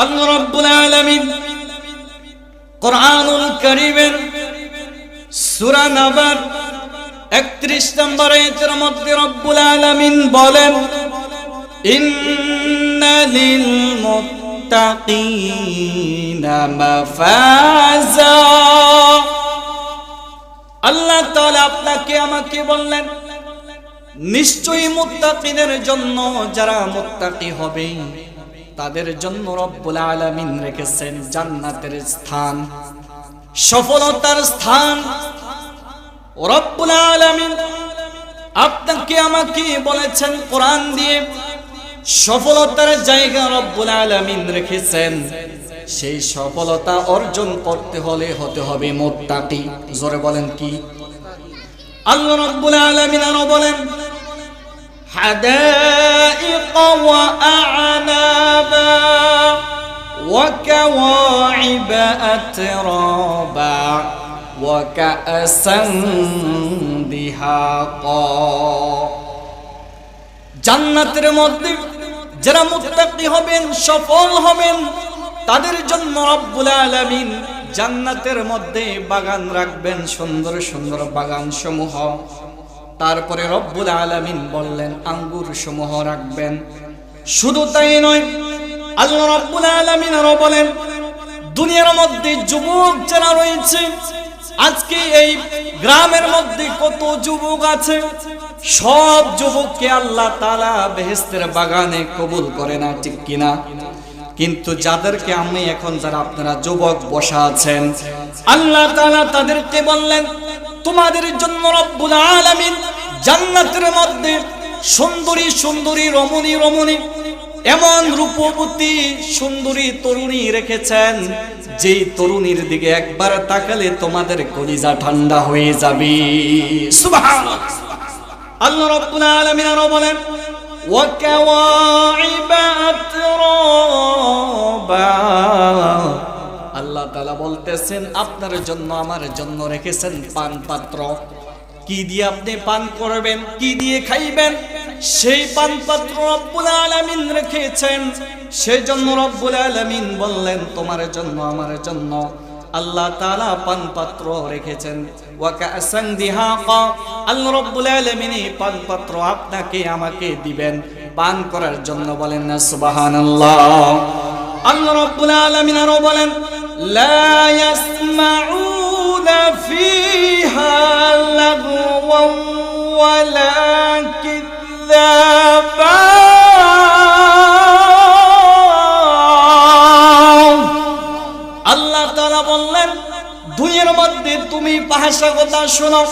আল্লাহ রাব্বুল আলামিন কোরআনুল কারীমের সূরা নাবার 31 নম্বর আয়াতের মধ্যে রব্বুল আলামিন বলেন আল্লাহ আপনাকে, আমাকে বললেন, নিশ্চয়ই মুত্তাকিদের জন্য যারা মুত্তাকি হবে তাদের জন্য রব্বুল আলামিন রেখেছেন জান্নাতের স্থান, সফলতার স্থান। রব্বুল আলামিন আপনাকে, আমাকে বলেছেন কোরআন দিয়ে সফলতার জায়গা রব্বুল আলামিন রেখেছেন। সেই সফলতা অর্জন করতে হলে হতে হবে মুত্তাকি। জোরে বলেন কি? আল্লাহ রব্বুল আলামিন আরও বলেন حدائق وأعنابا وكواعب أترابا وكأسا دهاقا জান্নাতের মধ্যে যারা মুত্তাকি হবেন সফল হবেন তাদের জন্য রব্বুল আলামিন জান্নাতের মধ্যে বাগান রাখবেন সুন্দর সুন্দর বাগান সমূহ তারপরে রব্বুল আলামিন বললেন, আঙ্গুর সমূহ রাখবেন। শুধু তাই নয়, আল্লাহ রব্বুল আলামিন আরও বলেন, দুনিয়ার মধ্যে যুবক যারা রয়েছে, আজকে এই গ্রামের মধ্যে কত যুবক আছে, সব যুবককে আল্লাহ তাআলা বেহেশতের বাগানে কবুল করে না, ঠিক কিনা? কিন্তু যাদেরকে আমি এখন, যারা আপনারা যুবক বসা আছেন, আল্লাহ তাআলা তাদেরকে বললেন তোমাদের জন্য রব্বুল আলামিন জান্নাতের মধ্যে সুন্দরী সুন্দরী, রমণী রমণী, এমন রূপবতী, সুন্দরী তরুণী রেখেছেন, যেই তরুণীর দিকে একবার তাকালে তোমাদের কলিজা ঠান্ডা হয়ে যাবে। আল্লাহ রব্বুল আলামিন আরও বলেন ওয়াকাওয়াইবাত রাবা। আল্লাহ তালা বলতেছেন, আপনার জন্য, আমার জন্য রেখেছেন পান পাত্র কি দিয়ে আপনি পান করবেন, কি দিয়ে খাইবেন, সেই পান পাত্র রব্বুল আলামিন রেখেছেন। সেই জন্য রব্বুল আলামিন বললেন, তোমার জন্য, আমার জন্য আল্লাহ তাআলা পান পাত্র রেখেছেন আল্লাহ আপনাকে, আমাকে দিবেন। পান করার জন্য বলেন না আল্লাহ রব্বুল আলামিন আরও বলেন লা ইয়াসমাউনা ফিহা লাগওয়া ওয়ালা কিযাবা আল্লাহ তাআলা বললেন, দুইয়ের মধ্যে তুমি ভাষা কথা শোনো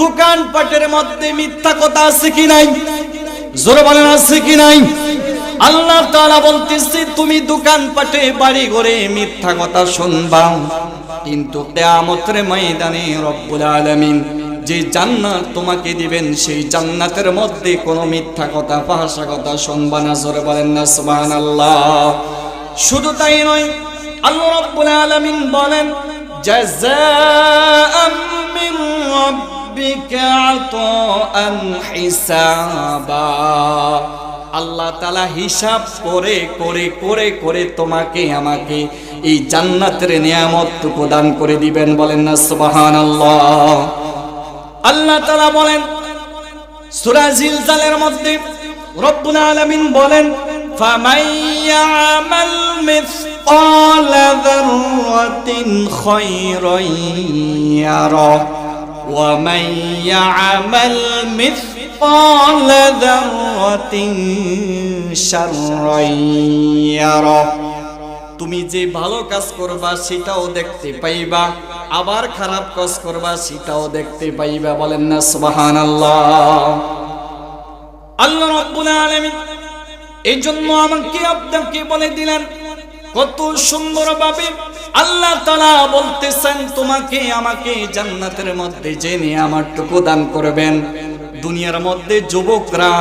দোকান পাটের মধ্যে মিথ্যা কথা আছে কি নাই? জোরে বলেন, আছে কি নাই? আল্লাহ তাআলা বলতেছে, তুমি দোকান পাটে বাড়ি ঘরে মিথ্যা কথা শুনবা। কিন্তু কিয়ামতের ময়দানে রব্বুল আলামিন যে জান্নাত তোমাকে দিবেন, সেই জান্নাতের মধ্যে কোনো মিথ্যা কথা ভাষা কথা শুনবা না। জোরে বলেন না, সুবহানাল্লাহ। শুধু তাই নয়, আল্লাহ রাব্বুল আলামিন বলেন রাব্বিকা আতাআন হিসাবা। আল্লাহ তাআলা হিসাব করে করে করে করে তোমাকে আমাকে এই জান্নাতের নিয়ামত প্রদান করে দিবেন বলেন না সুবাহান আল্লাহ তাআলা বলেন, সূরা জিলজালের মধ্যে রব্বুল আলামিন বলেন, ফামান ইয়ামাল মিসকাল যাররাতিন খায়রান ইয়ারা, ওয়া মান ইয়ামাল মিসকাল যাররাতিন শাররান ইয়ারা তুমি যে ভালো কাজ করবা, সেটাও দেখতে পাইবা। আবার খারাপ কাজ করবা, সেটাও দেখতে পাইবা। বলেন না, সুবহানাল্লাহ। আল্লাহ রাব্বুল আলামিন এই জন্য আমাকে আপনাকে বলে দিলেন, কত সুন্দর ভাবে আল্লাহ তাআলা বলতেছেন, তোমাকে আমাকে জান্নাতের মধ্যে জেনে আমার টুকু দান করবেন। দুনিয়ার মধ্যে যুবকরা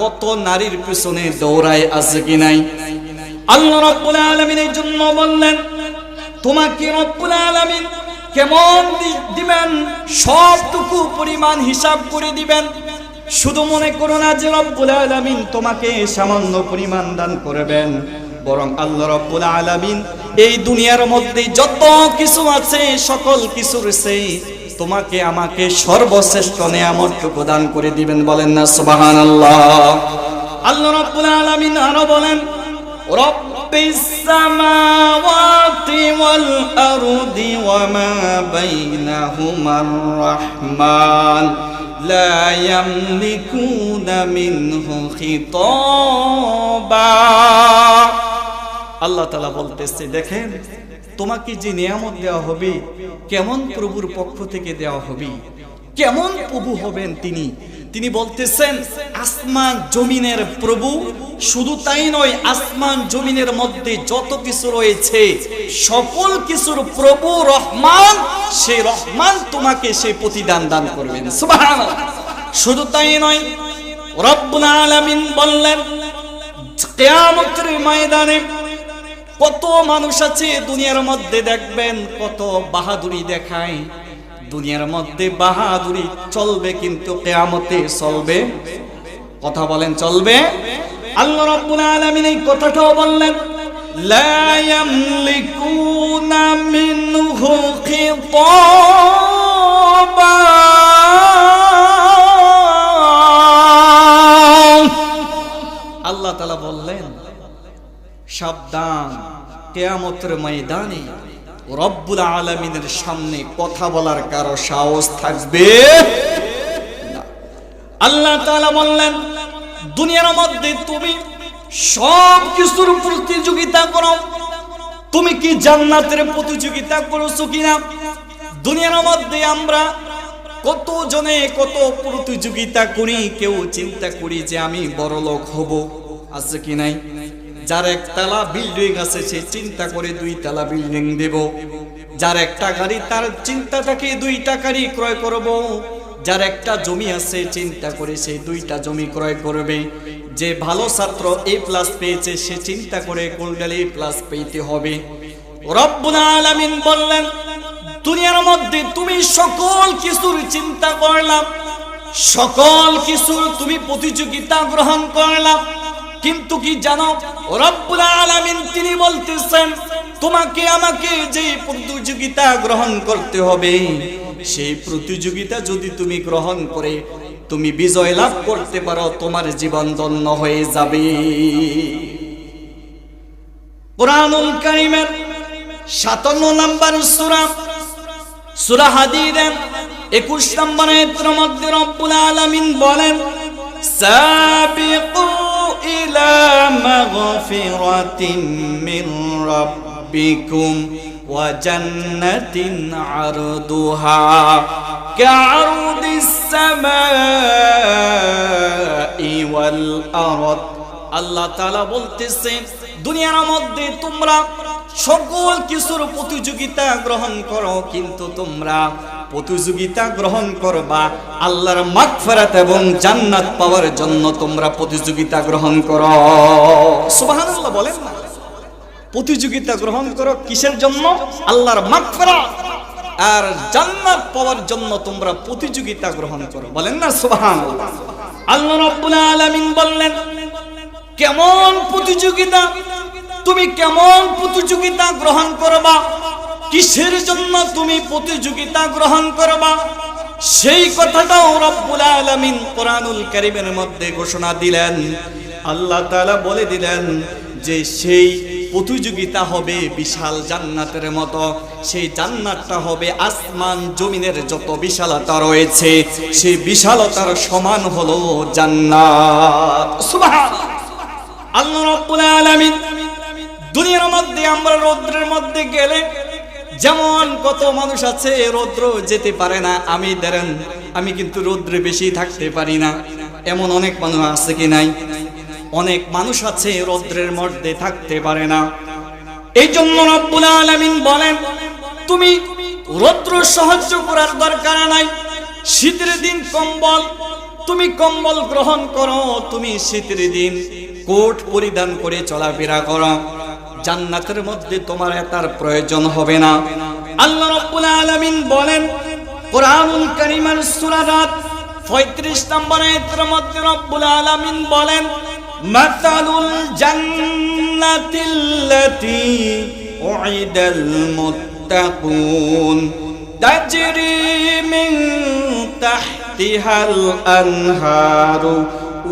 কত নারীর পিছনে দৌড়ায় আছে কি নাই? আল্লাহ রব্বুল আলামিন এই জন্য বললেন, তোমাকে রব্বুল আলামিন কেমন দিবেন? সবটুকু পরিমাণ হিসাব করে দিবেন। শুধু মনে করো না যে রব্বুল আলামিন তোমাকে সামান্য পরিমাণ দান করবেন, বরং আল্লাহ রব্বুল আলামিন এই দুনিয়ার মধ্যে যত কিছু আছে, সকল কিছুর সেই তোমাকে আমাকে সর্বশ্রেষ্ঠ নিয়ামতটুকু দান করে দিবেন বলেন না, সুবহানাল্লাহ। আল্লাহ রব্বুল আলামিন আরও বলেন রব্বিস সামাওয়াতি ওয়াল আরদি ওয়া মা বাইনাহুমার রাহমান, লা ইয়ামলিকুনা মিনহু খিতাবা। আল্লাহ তাআলা বলতেছে, দেখেন তোমাকে যে নিয়ামত দেওয়া হবে, কেমন প্রভুর পক্ষ থেকে দেওয়া হবে? কেমন প্রভু হবেন তিনি? তিনি বলতেছেন, আসমান জমিনের প্রভু, শুধু তাই নয়, আসমান জমিনের মধ্যে যত কিছু রয়েছে, সকল কিছুর প্রভু রহমান সেই রহমান তোমাকে সেই প্রতিদান দান করবেন। শুধু তাই নয়, রব্বুল আলামিন বললেন, কিয়ামতের ময়দানে কত মানুষ আছে দুনিয়ার মধ্যে দেখবেন, কত বাহাদুরি দেখায়। দুনিয়ার মধ্যে বাহাদুরি চলবে কিন্তু কেয়ামতে চলবে। কথা বলেন, চলবে? আল্লাহ রাব্বুল আলামিন এই কথাটাও বললেন, লা ইয়ামলিকুনা মিনহু খিতাবা। আল্লাহ তাআলা বললেন, সাবধান। কেয়ামতের ময়দানে রব্বুল আলমিনের সামনে কথা বলার কারও সাহস থাকবে। আল্লাহ তাআলা বললেন, দুনিয়ার মধ্যে তুমি সব কিছুর প্রতিযোগিতা করো। তুমি কি জান্নাতের প্রতিযোগিতা করেছ কিনা? দুনিয়ার মধ্যে আমরা কত জনে কত প্রতিযোগিতা করি, কেউ চিন্তা করি যে আমি বড় লোক হব, আছে কি নাই? যার একতলা বিল্ডিং আছে, সে চিন্তা করে দুই তালা বিল্ডিং দেব। যার একটা গাড়ি, তার চিন্তা থাকে দুইটা গাড়ি ক্রয় করব। যার একটা জমি আছে, চিন্তা করে সে দুইটা জমি ক্রয় করবে। যে ভালো ছাত্র এ প্লাস পেয়েছে, সে চিন্তা করে গোল্ডেল এ প্লাস পেতে হবে। রব্বুল আলামিন বললেন, দুনিয়ার মধ্যে তুমি সকল কিছুর চিন্তা করলাম। সকল কিছুর তুমি প্রতিযোগিতা গ্রহণ করলাম। কিন্তু কি জানো? রব্বুল আলামিন তিনি বলতেছেন, তোমাকে, আমাকে যে প্রতিযোগিতা গ্রহণ করতে হবে, সেই প্রতিযোগিতা যদি তুমি গ্রহণ করে, তুমি বিজয় লাভ করতে পারো, তোমার জীবন ধন্য হয়ে যাবে। কোরআনুল কারিমের সাতান্ন নম্বর সূরা সূরা হাদিদের 21 নম্বর আয়াতের মধ্যে রব্বুল আলামিন বলেন সাবিকু মিন রাব্বিকুম ওয়া জান্নাতিন আরদুহা কা'রদিস সামাই ওয়াল আরদ আল্লাহ তাআলা বলতেছেন, দুনিয়ার মধ্যে তোমরা সকল কিছুর প্রতিযোগিতা গ্রহণ করো, কিন্তু তোমরা প্রতিযোগিতা গ্রহণ করবা আল্লাহর মাগফিরাত এবং জান্নাত পাওয়ার জন্য তোমরা প্রতিযোগিতা গ্রহণ করো। সুবহানাল্লাহ বলেন না। প্রতিযোগিতা গ্রহণ করো কিসের জন্য? আল্লাহর মাগফিরাত। আর জান্নাত পাওয়ার জন্য তোমরা প্রতিযোগিতা গ্রহণ করো। বলেন না সুবহানাল্লাহ। আল্লাহ রাব্বুল আলামিন বললেন, কেমন প্রতিযোগিতা? তুমি কেমন প্রতিযোগিতা গ্রহণ করবা? কিসের জন্য তুমি প্রতিযোগিতা গ্রহণ করবা? সেই কথাটাও রব্বুল আলামিন কোরআনুল কারীমের মধ্যে ঘোষণা দিলেন। আল্লাহ তাআলা বলে দিলেন যে, সেই প্রতিযোগিতা হবে বিশাল জান্নাতের মতো। সেই জান্নাতটা হবে আসমান জমিনের যত বিশালতা রয়েছে, সেই বিশালতার সমান হলো জান্নাত। সুবহানাল্লাহ। আল্লাহ রাব্বুল আলামিন দুনিয়ার মধ্যে, আমরা রৌদ্রের মধ্যে গেলে যেমন কত মানুষ আছে, রৌদ্র যেতে পারে না। আমি দেন আমি কিন্তু রৌদ্রে বেশি থাকতে পারি না। এমন অনেক মানুষ আছে কি নাই? অনেক মানুষ আছে, রৌদ্রের মধ্যে থাকতে পারে না। এই জন্য রব্বুল আলামিন বলেন, তুমি রৌদ্র সাহায্য করার দরকার নাই। শীতের দিন কম্বল, তুমি কম্বল গ্রহণ করো, তুমি শীতের দিন কোট পরিধান করে চলাফেরা করো। জান্নাতের মধ্যে তোমার এটার প্রয়োজন হবে না। আল্লাহ রাব্বুল আলামিন বলেন, কুরআনুল কারীমের সূরা রাত 35 নম্বর আয়াতের মধ্যে রাব্বুল আলামিন বলেন, মাতালুল জান্নাতিল্লাতি উইদাল মুত্তাকুন তাজরি মিন তাহতিহাল আনহারু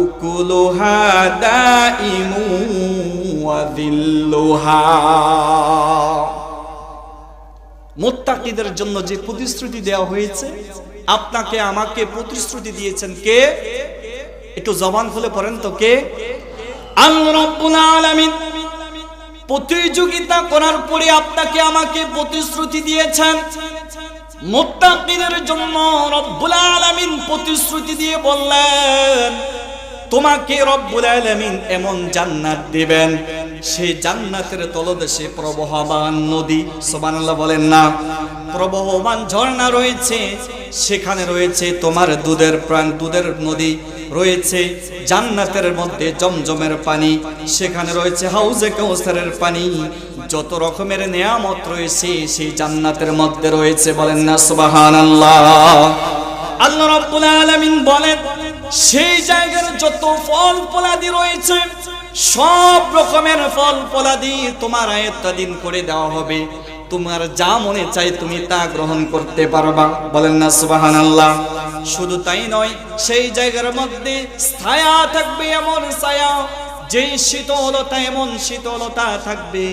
উকুলুহা দাইমু ওয়া যিল্লুহা। মোত্তাকিদের জন্য যে প্রতিশ্রুতি দেওয়া হয়েছে, আপনাকে আমাকে প্রতিশ্রুতি দিয়েছেন কে? একটু জবান খুলে পড়েন তো কে? আলামিন প্রতিযোগিতা করার পরে আপনাকে আমাকে প্রতিশ্রুতি দিয়েছেন। মোত্তাকিদের জন্য রব্বুল আলামিন প্রতিশ্রুতি দিয়ে বললেন তোমাকে রব্বুল আলামিন এমন জান্নাত দিবেন। সেই জান্নাতের তলদেশে প্রবহমান নদী, সুবহানাল্লাহ বলেন না। প্রবহমান ঝর্ণা রয়েছে, সেখানে রয়েছে তোমার দুধের প্রাণ, দুধের নদী রয়েছে, জান্নাতের মধ্যে জমজমের পানি, সেখানে রয়েছে হাউজে কাউসারের পানি। যত রকমের নেয়ামত রয়েছে, সেই জান্নাতের মধ্যে রয়েছে বলেন না, সুবহানাল্লাহ। আল্লাহ রাব্বুল আলামিন বলেন সেই জায়গার যত ফল ফলাদি রয়েছে, সব রকমের ফল ফলাদি তোমার আয়ত্তাধীন করে দেওয়া হবে। তোমার যা মনে চাই তুমি তা গ্রহণ করতে পারবা। বলেন না সুবাহান আল্লাহ শুধু তাই নয়, সেই জায়গার মধ্যে ছায়া থাকবে এমন ছায়া যে শীতলতা এমন শীতলতা থাকবে।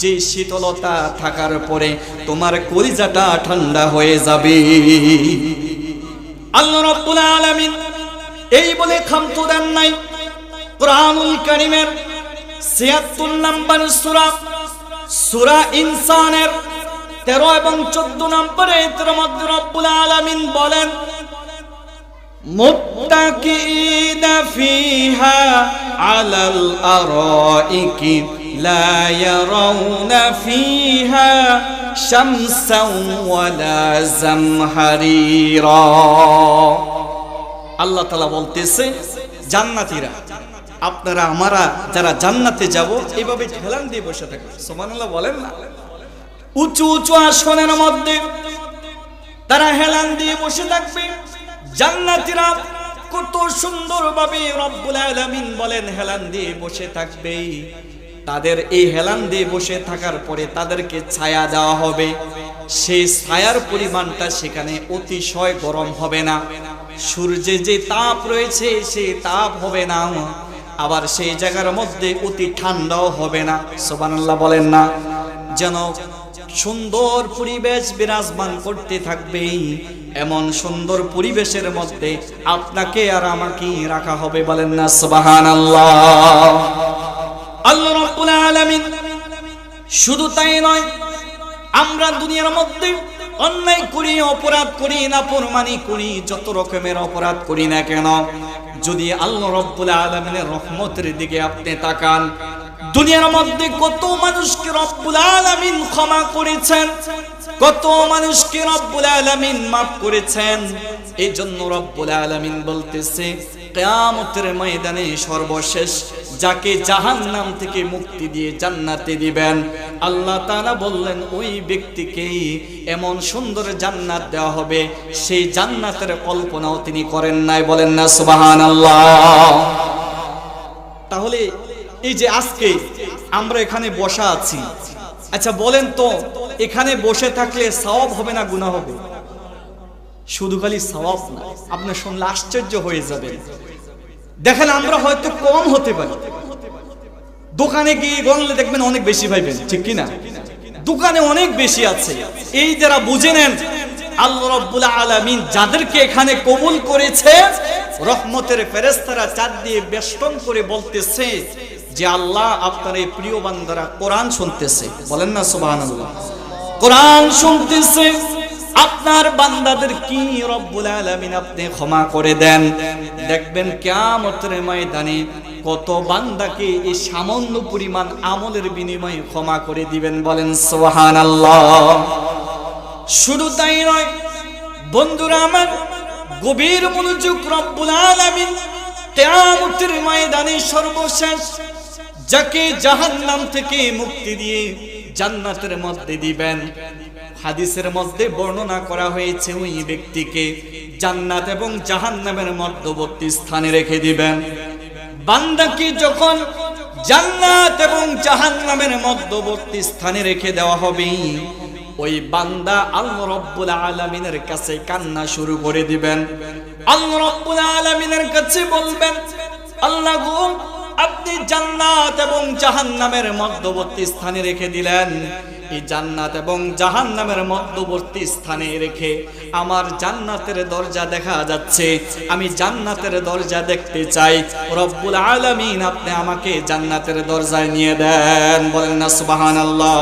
যে শীতলতা থাকার পরে তোমার কলিজাটা ঠান্ডা হয়ে যাবে। আল্লাহ রাব্বুল আলামিন এই বলে খামতু দেন নাই কোরআনুল কারীমের 76 নম্বর সূরা সূরা ইনসানের 13 এবং 14 নম্বরে এর মধ্যে রব্বুল আলামিন বলেন متكئين فيها على الأرائك لا يرون فيها شمسا ولا زمهريرا আল্লাহ তালা বলতেছে, জান্নাতীরা, আপনারা, আমারা যারা জান্নাতে যাব এইভাবে ঠেলান দিয়ে বসে থাকবে সোমানুল্লাহ বলেন না? উঁচু উঁচু আসনের মধ্যে তারা হেলান দিয়ে বসে থাকবে। জান্নাতীরা কত সুন্দরভাবে রব্বুল আলামিন বলেন, হেলান দিয়ে বসে থাকবে। তাদের এই হেলান দিয়ে বসে থাকার পরে তাদেরকে ছায়া দেওয়া হবে। সেই ছায়ার পরিমাণটা সেখানে অতিশয় গরম হবে না। সূর্যে যে তাপ রয়েছে সেই তাপ হবে না। আবার সেই জায়গার মধ্যে অতি ঠান্ডাও হবে না। সোবানাল্লাহ বলেন না। যেন সুন্দর পরিবেশ বিরাজমান করতে থাকবে। এমন সুন্দর পরিবেশের মধ্যে আপনাকে আর আমাকে রাখা হবে বলেন না সুবহানাল্লাহ। আল্লাহ আলামিন শুধু তাই নয় আমরা দুনিয়ার মধ্যে অন্যায় করি, অপরাধ করি না পরমানি করি, যত রকমের অপরাধ করি না কেন? যদি আল্লাহ রব্বুল আলমিনের রহমতের দিকে আপনি তাকান দুনিয়ার মধ্যে কত মানুষকে রব্বুল আলামিন ক্ষমা করেছেন, কত মানুষকে রব্বুল আলামিন মাফ করেছেন। এই জন্য রব্বুল আলামিন বলতেছে, কিয়ামতের ময়দানে সর্বশেষ যাকে জাহান্নাম থেকে মুক্তি দিয়ে জান্নাতে দিবেন। আল্লাহ তাআলা বললেন, ওই ব্যক্তিকেই এমন সুন্দর জান্নাত দেওয়া হবে, সেই জান্নাতের কল্পনাও তিনি করেন নাই। বলেন না, সুবহানাল্লাহ। তাহলে এই যে আজকে আমরা এখানে বসা আছি। আচ্ছা বলেন তো, এখানে বসে থাকলে সওয়াব হবে না গুনাহ হবে? শুধু খালি সওয়াব না, আপনি শুনলে আশ্চর্য হয়ে যাবেন। দেখেন, আমরা হয়তো কম হতে পারি। দোকানে গিয়ে গণলে দেখবেন অনেক বেশি পাইবেন, ঠিক কি না দোকানে অনেক বেশি আছে। এই যারা বুঝে নেন, আল্লাহ রাব্বুল আলামিন যাদেরকে এখানে কবুল করেছে, রহমতের ফেরেস্তারা চাঁদ দিয়ে বেষ্টন করে বলতেছে যে আল্লাহ আপনার এই প্রিয় বান্দারা কোরআন শুনতেছে। বলেন না সুবহানাল্লাহ। কোরআন শুনতেছে, আপনার বান্দাদের কি রব্বুল আলামিন আপনি ক্ষমা করে দেন? দেখবেন কিয়ামতের ময়দানে কত বান্দাকে এই সামান্য পরিমাণ আমলের বিনিময়ে ক্ষমা করে দিবেন বলেন সুবহানাল্লাহ। শুধু তাই নয়, বন্ধুরা আমার, গভীর মনোযোগ রব্বুল আলামিন কিয়ামতের ময়দানে সর্বশেষ যাকে জাহান্নাম থেকে মুক্তি দিয়ে জান্নাতের মধ্যে দিবেন। হাদিসের মধ্যে বর্ণনা করা হয়েছে ওই ব্যক্তিকে জান্নাত এবং জাহান্নামের মধ্যবর্তী স্থানে রেখে দিবেন। বান্দাকে যখন জান্নাত এবং জাহান্নামের মধ্যবর্তী স্থানে রেখে দেওয়া হবে, ওই বান্দা আল্লাহ রব্বুল আলামিনের কাছে কান্না শুরু করে দিবেন। আল্লাহ রব্বুল আলামিনের কাছে বলবেন, আল্লাহ গো আপনি জান্নাত এবং জাহান্নামের মধ্যবর্তী স্থানে রেখে দিলেন। এই জান্নাত এবং জাহান্নামের মধ্যবর্তী স্থানে রেখে আমার জান্নাতের দরজা দেখা যাচ্ছে। আমি জান্নাতের দরজা দেখতে চাই। রব্বুল আলামিন আপনি আমাকে জান্নাতের দরজায় নিয়ে দেন। বলেন না, সুবহানাল্লাহ।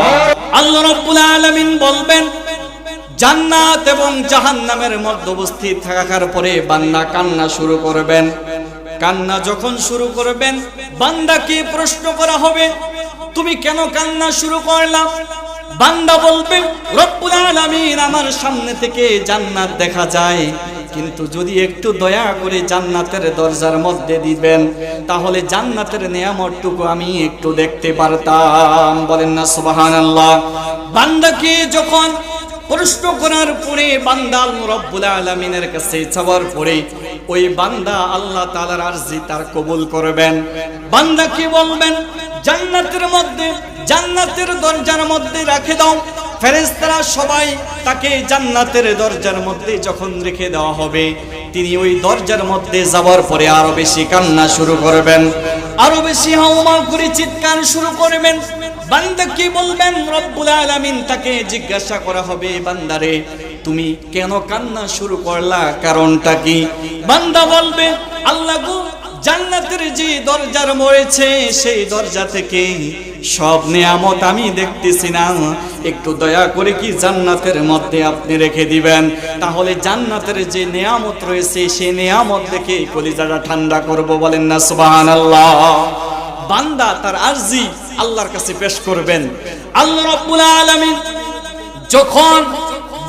আল্লাহ রব্বুল আলামিন বলবেন, জান্নাত এবং জাহান্নামের মধ্যে উপস্থিত থাকার পরে বান্দা কান্না শুরু করবেন। কান্না যখন শুরু করবেন বান্দাকে প্রশ্ন করা হবে? তুমি কেন কান্না শুরু করলাম বান্দা বলবে, রব্বুল আলামিন আমার সামনে থেকে জান্নাত দেখা যায়। কিন্তু যদি একটু দয়া করে জান্নাতের দরজার মধ্যে দিবেন, তাহলে জান্নাতের নিয়ামতটুকু আমি একটু দেখতে পারতাম। বলেন না, সুবহানাল্লাহ। বান্দাকে যখন প্রশ্ন করার পরে বান্দা আল্লাহ রব্বুল আলামিনের কাছে চাওয়ার পরে ওই বান্দা আল্লাহ তাআলার আরজি তার কবুল করবেন। বান্দা কি বলবেন? জান্নাতের মধ্যে, জান্নাতের দরজার মধ্যে রাখে দাও। ফেরেস্তারা সবাই তাকে জান্নাতের দরজার মধ্যে যখন রেখে দেওয়া হবে, তিনি ওই দরজার মধ্যে যাওয়ার পরে আরও বেশি কান্না শুরু করবেন। আরও বেশি হাওমা করে চিৎকার শুরু করবেন। বান্দা কি বলবেন? রব্বুল আলামিন তাকে জিজ্ঞাসা করা হবে, বান্দারে, তুমি কেন কান্না শুরু করলা? কারণটা কি? বান্দা বলবে, আল্লাহ গো, জান্নাতের যে দরজার মরেছে, সেই দরজা থেকে সব নিয়ামত আমি দেখতেছি না। একটু দয়া করে কি জান্নাতের মধ্যে আপনি রেখে দিবেন? তাহলে জান্নাতের যে নিয়ামত রয়েছে, সেই নিয়ামত দেখে কলিজাটা ঠান্ডা করব বলেন না, সুবহানাল্লাহ। বান্দা তার আরজি আল্লাহর কাছে পেশ করবেন। আল্লাহ রাব্বুল আলামিন যখন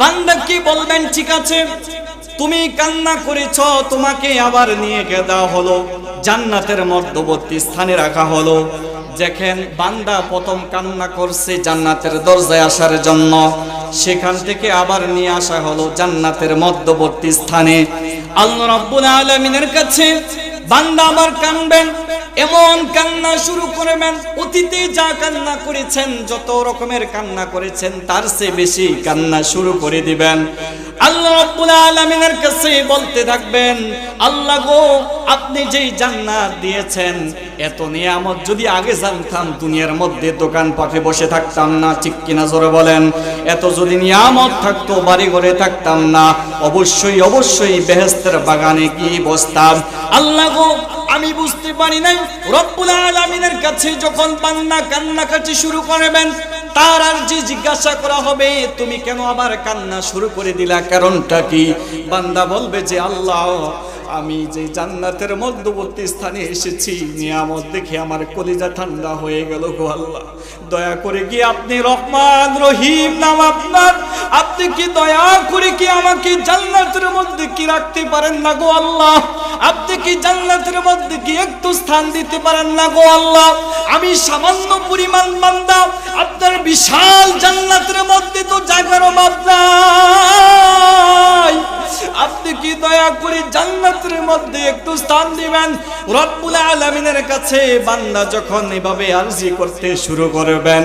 বান্দা কি বলবেন, ঠিক আছে, তুমি কান্না করেছ, তোমাকে আবার নিয়ে গে দেওয়া হলো, জান্নাতের মধ্যবর্তী স্থানে রাখা হলো। দেখেন, বান্দা প্রথম কান্না করছে জান্নাতের দরজায় আসার জন্য। সেখান থেকে আবার নিয়ে আসা হলো জান্নাতের মধ্যবর্তী স্থানে। আল্লাহ রাব্বুল আলামিনের কাছে বান্দা আবার কানবেন এমন কান্না শুরু করবেন, অতীতে যা কান্না করেছেন, যত রকমের কান্না করেছেন, তার চেয়ে বেশি কান্না শুরু করে দিবেন। আল্লাহ রাব্বুল আলামিনের কাছে বলতে থাকবেন, আল্লাহ গো, আপনি যেই জান্নাত দিয়েছেন, এত নিয়ামত যদি আগে জানতাম, দুনিয়ার মধ্যে দোকান পাশে বসে থাকতাম না, ঠিক কিনা জোরে বলেন। এত যদি নিয়ামত থাকতো বাড়ি ঘরে থাকতাম না, অবশ্যই অবশ্যই বেহেস্তের বাগানে গিয়ে বসতাম। আল্লাহ গো আমি বুঝতে পারি নাই। রব্বুল আলামিনের কাছে যখন পান্না কান্নাকাটি শুরু করবেন, তার আর যে জিজ্ঞাসা করা হবে, তুমি কেন আবার কান্না শুরু করে দিলা? কারণটা কি? বান্দা বলবে যে, আল্লাহ আমি যে জান্নাতের মধ্যবর্তী স্থানে এসেছি, নিয়ামত দেখে আমার কলিজা ঠান্ডা হয়ে গেল গো আল্লাহ। দয়া করে কি আপনি রহমান রহিম নাম আপনার? আপনি কি দয়া করে কি আমাকে জান্নাতের মধ্যে কি রাখতে পারেন না গো আল্লাহ? আপনি কি জান্নাতের মধ্যে কি একটু স্থান দিতে পারেন না গো আল্লাহ? আমি সামান্য পরিমাণ বান্দা, আপনার বিশাল জান্নাতের মধ্যে তো জায়গার অভাব নাই আপনি কি দয়া করে জান্নাতের মধ্যে একটু স্থান দিবেন? রব্বুল আলামিনের কাছে বান্দা যখন এভাবে আরজি করতে শুরু করবেন,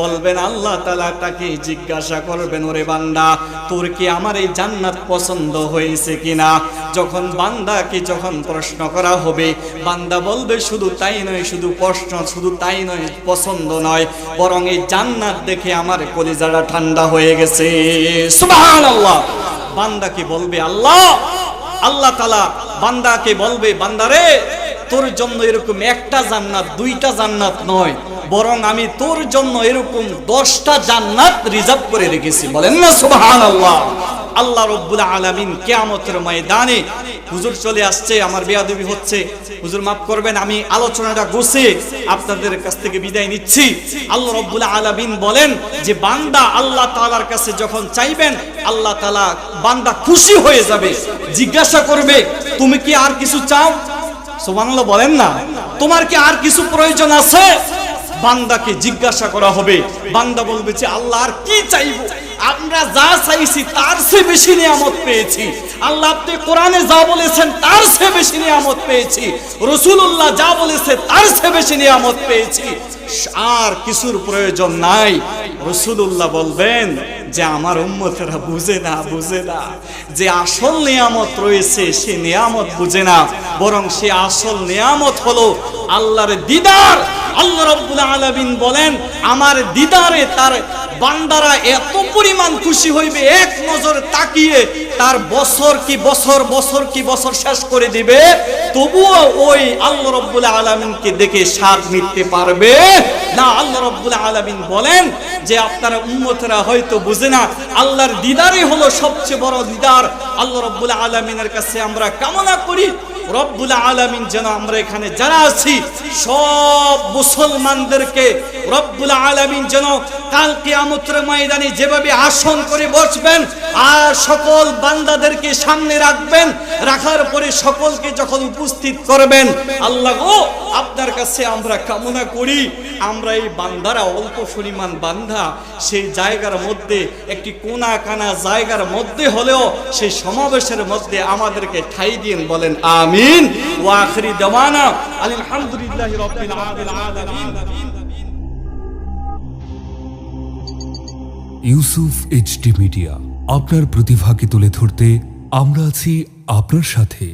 বলবেন, আল্লাহ তাআলা তাকে জিজ্ঞাসা করবেন, ওরে বান্দা, তোর কি আমার এই জান্নাত পছন্দ হয়েছে কিনা? যখন বান্দাকে যখন প্রশ্ন করা হবে, বান্দা বলবে, শুধু তাই নয়, শুধু প্রশ্ন, শুধু তাই নয়, পছন্দ নয়, বরং এই জান্নাত দেখে আমার কলিজাটা ঠান্ডা হয়ে গেছে। সুবহানাল্লাহ। বান্দাকে বলবে, আল্লাহ আল্লাহ তালা বান্দাকে বলবে, বান্দারে, তোর জন্য এরকম একটা জান্নাত, দুইটা জান্নাত নয়। বরং আমি তোর জন্য এরকম দশটা জান্নাত রিজার্ভ করে রেখেছি। বলেন না সুবহান আল্লাহ আল্লাহ রব্বুল আলামিন কেয়ামতের ময়দানে হুজুর চলে আসছে, আমার বেয়াদবি হচ্ছে। হুজুর, মাফ করবেন, আমি আলোচনাটা গুছে আপনাদের কাছ থেকে বিদায় নিচ্ছি। আল্লাহ রব্বুল আলামিন বলেন যে, বান্দা আল্লাহ তালার কাছে যখন চাইবেন, আল্লাহ তাআলা বান্দা খুশি হয়ে যাবে, জিজ্ঞাসা করবে, তুমি কি আর কিছু চাও? সুবহানাল্লাহ বলেন না। তোমার কি আর কিছু প্রয়োজন আছে? বান্দাকে জিজ্ঞাসা করা হবে। বান্দা বলবে যে, আল্লাহ আর কি চাইব? আমরা যা চাইছি তার চেয়ে বেশি নিয়ামত পেয়েছি। আল্লাহ আপনি কোরআনে যা বলেছেন তার চেয়ে বেশি নিয়ামত পেয়েছি। রসুল্লাহ যা বলেছে তার চেয়ে বেশি নিয়ামত পেয়েছি। আর কিছুর প্রয়োজন নাই। রসুল্লাহ বলবেন যে আমার উম্মতেরা বুঝে না বুঝে না। যে আসল নিয়ামত রয়েছে, সে নিয়ামত বুঝে না। বরং সে আসল নিয়ামত হলো আল্লাহর দিদার। আল্লাহ রব্বুল আলামিন বলেন, আমার দিদারে তার বান্দারা এত পরিমাণ খুশি হইবে, এক নজর তাকিয়ে তার বছর কি বছর বছর কি বছর শেষ করে দিবে? তবুও ওই আল্লাহ রব্বুল আলামিনকে দেখে স্বাদ মিটতে পারবে? না, আল্লাহ রব্বুল আলামিন বলেন যে আপনারা উম্মতেরা হয়তো বুঝে না, আল্লাহর দিদারই হলো সবচেয়ে বড় দিদার। আল্লাহ রব্বুল আলামিনের কাছে আমরা কামনা করি। রব্বুল আলামিন যেন আমরা এখানে যারা আছি, সব মুসলমানদেরকে রব্বুল আলামিন যেন ময়দানে যেভাবে আসন করে বসবেন আর সকল বান্দাদেরকে সামনে রাখবেন, রাখার পরে সকলকে যখন উপস্থিত করবেন, আল্লাহ আপনার কাছে আমরা কামনা করি, আমরা এই বান্দারা অল্প পরিমাণ বান্ধা সেই জায়গার মধ্যে, একটি কোনা কানা জায়গার মধ্যে হলেও সেই সমাবেশের মধ্যে আমাদেরকে ঠাই দিন বলেন আমিন ওয়া আখরি দেওয়ানা আলহামদুলিল্লাহি রাব্বিল আলামিন ইউসুফ এইচডি মিডিয়া, আপনার প্রতিভাকে তুলে ধরতে আমরা আছি আপনার সাথে।